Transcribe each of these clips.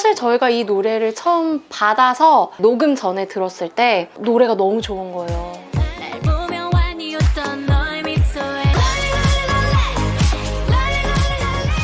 사실 저희가 이 노래를 처음 받아서 녹음 전에 들었을 때 노래가 너무 좋은 거예요.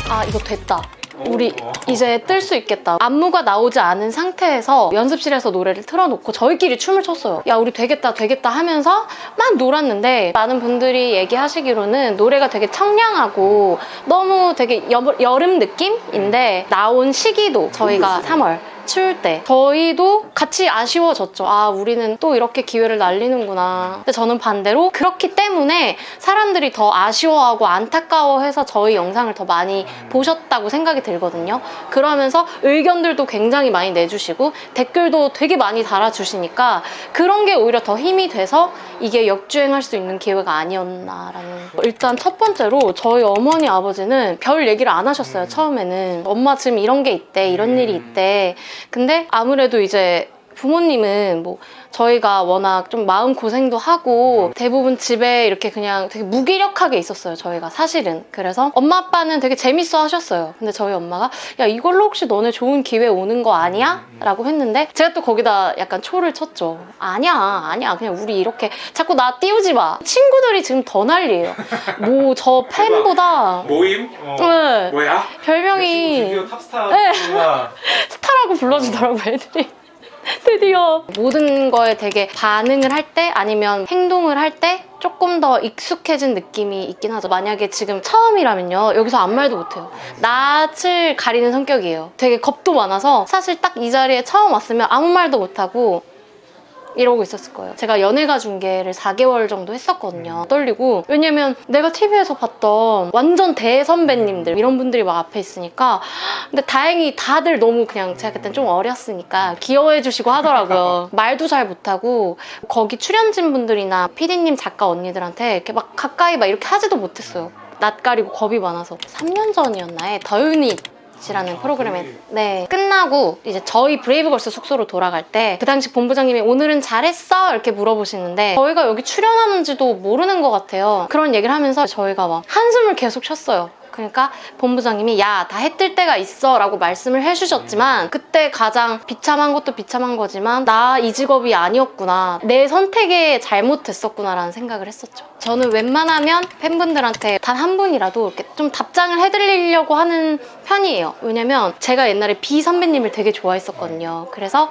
아 이거 됐다. 우리 이제 뜰 수 있겠다. 안무가 나오지 않은 상태에서 연습실에서 노래를 틀어놓고 저희끼리 춤을 췄어요. 야 우리 되겠다 되겠다 하면서 막 놀았는데 많은 분들이 얘기하시기로는 노래가 되게 청량하고 너무 되게 여, 여름 느낌인데 나온 시기도 저희가 3월 추울 때 저희도 같이 아쉬워졌죠. 아 우리는 또 이렇게 기회를 날리는구나. 근데 저는 반대로 그렇기 때문에 사람들이 더 아쉬워하고 안타까워해서 저희 영상을 더 많이 보셨다고 생각이 들거든요. 그러면서 의견들도 굉장히 많이 내주시고 댓글도 되게 많이 달아주시니까 그런 게 오히려 더 힘이 돼서 이게 역주행할 수 있는 기회가 아니었나라는. 일단 첫 번째로 저희 어머니 아버지는 별 얘기를 안 하셨어요. 처음에는 엄마 지금 이런 게 있대, 이런 일이 있대. 근데 아무래도 이제 부모님은 뭐 저희가 워낙 좀 마음 고생도 하고 대부분 집에 이렇게 그냥 되게 무기력하게 있었어요 저희가 사실은 그래서 엄마 아빠는 되게 재밌어 하셨어요 근데 저희 엄마가 야 이걸로 혹시 너네 좋은 기회 오는 거 아니야? 라고 했는데 제가 또 거기다 약간 초를 쳤죠 아니야 아니야 그냥 우리 이렇게 자꾸 나 띄우지 마 친구들이 지금 더 난리예요 뭐 저 팬보다 모임? 어. 네, 뭐야? 별명이 드디어 탑스타 네. 스타라고 불러주더라고 애들이 드디어. 모든 거에 되게 반응을 할 때 아니면 행동을 할 때 조금 더 익숙해진 느낌이 있긴 하죠. 만약에 지금 처음이라면요. 여기서 아무 말도 못해요. 낯을 가리는 성격이에요. 되게 겁도 많아서 사실 딱 이 자리에 처음 왔으면 아무 말도 못하고 이러고 있었을 거예요. 제가 연예가 중계를 4개월 정도 했었거든요. 떨리고. 왜냐면 내가 TV에서 봤던 완전 대선배님들, 이런 분들이 막 앞에 있으니까. 근데 다행히 다들 너무 그냥 제가 그땐 좀 어렸으니까 귀여워해주시고 하더라고요. 말도 잘 못하고 거기 출연진 분들이나 PD님 작가 언니들한테 이렇게 막 가까이 막 이렇게 하지도 못했어요. 낯가리고 겁이 많아서. 3년 전이었나에 더윤이 이라는 프로그램에 네 끝나고 이제 저희 브레이브걸스 숙소로 돌아갈 때 그 당시 본부장님이 오늘은 잘했어? 이렇게 물어보시는데 저희가 여기 출연하는지도 모르는 것 같아요. 그런 얘기를 하면서 저희가 막 한숨을 계속 쉬었어요 그러니까 본부장님이 야 다 해 뜰 때가 있어 라고 말씀을 해주셨지만 그때 가장 비참한 것도 비참한 거지만 나 이 직업이 아니었구나. 내 선택에 잘못됐었구나 라는 생각을 했었죠. 저는 웬만하면 팬분들한테 단 한 분이라도 이렇게 좀 답장을 해드리려고 하는 편이에요. 왜냐면 제가 옛날에 비 선배님을 되게 좋아했었거든요. 그래서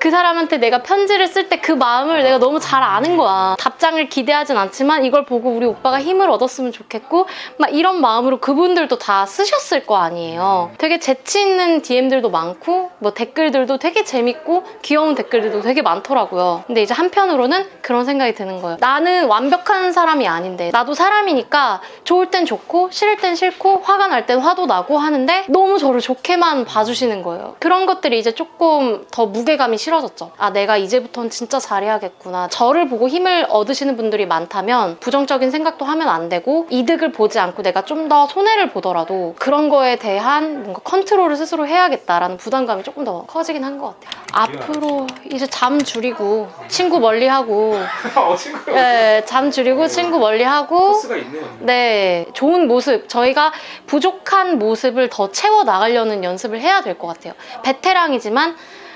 그 사람한테 내가 편지를 쓸 때 그 마음을 내가 너무 잘 아는 거야. 답장을 기대하진 않지만 이걸 보고 우리 오빠가 힘을 얻었으면 좋겠고 막 이런 마음으로 그분 들도 다 쓰셨을 거 아니에요. 되게 재치 있는 DM들도 많고 뭐 댓글들도 되게 재밌고 귀여운 댓글들도 되게 많더라고요. 근데 이제 한편으로는 그런 생각이 드는 거예요. 나는 완벽한 사람이 아닌데 나도 사람이니까 좋을 땐 좋고 싫을 땐 싫고 화가 날 땐 화도 나고 하는데 너무 저를 좋게만 봐주시는 거예요. 그런 것들이 이제 조금 더 무게감이 실어졌죠. 아 내가 이제부터는 진짜 잘해야겠구나. 저를 보고 힘을 얻으시는 분들이 많다면 부정적인 생각도 하면 안 되고 이득을 보지 않고 내가 좀 더 손해 를 보더라도 그런 거에 대한 뭔가 컨트롤을 스스로 해야겠다라는 부담감이 조금 더 커지긴 한 것 같아요. 앞으로 이제 잠 줄이고 친구 멀리하고 어 네, 잠 줄이고 친구 멀리하고 코스가 있네요. 네, 좋은 모습. 저희가 부족한 모습을 더 채워 나가려는 연습을 해야 될 것 같아요. 베테랑이지만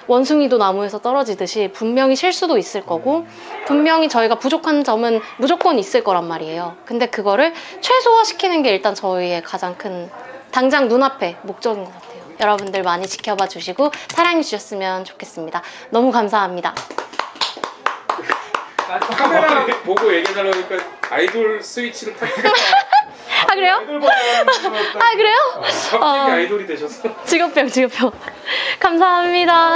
원숭이도 나무에서 떨어지듯이 분명히 실수도 있을 거고 분명히 저희가 부족한 점은 무조건 있을 거란 말이에요. 근데 그거를 최소화시키는 게 일단 저희의 가장 큰 당장 눈앞에 목적인 것 같아요. 여러분들 많이 지켜봐 주시고 사랑해 주셨으면 좋겠습니다. 너무 감사합니다. 카메라 보고 얘기해달라니까 아이돌 스위치를 타니까 아 그래요? 아 그래요? 갑자기 어. 아이돌이 되셔서 직업병 직업병. 감사합니다.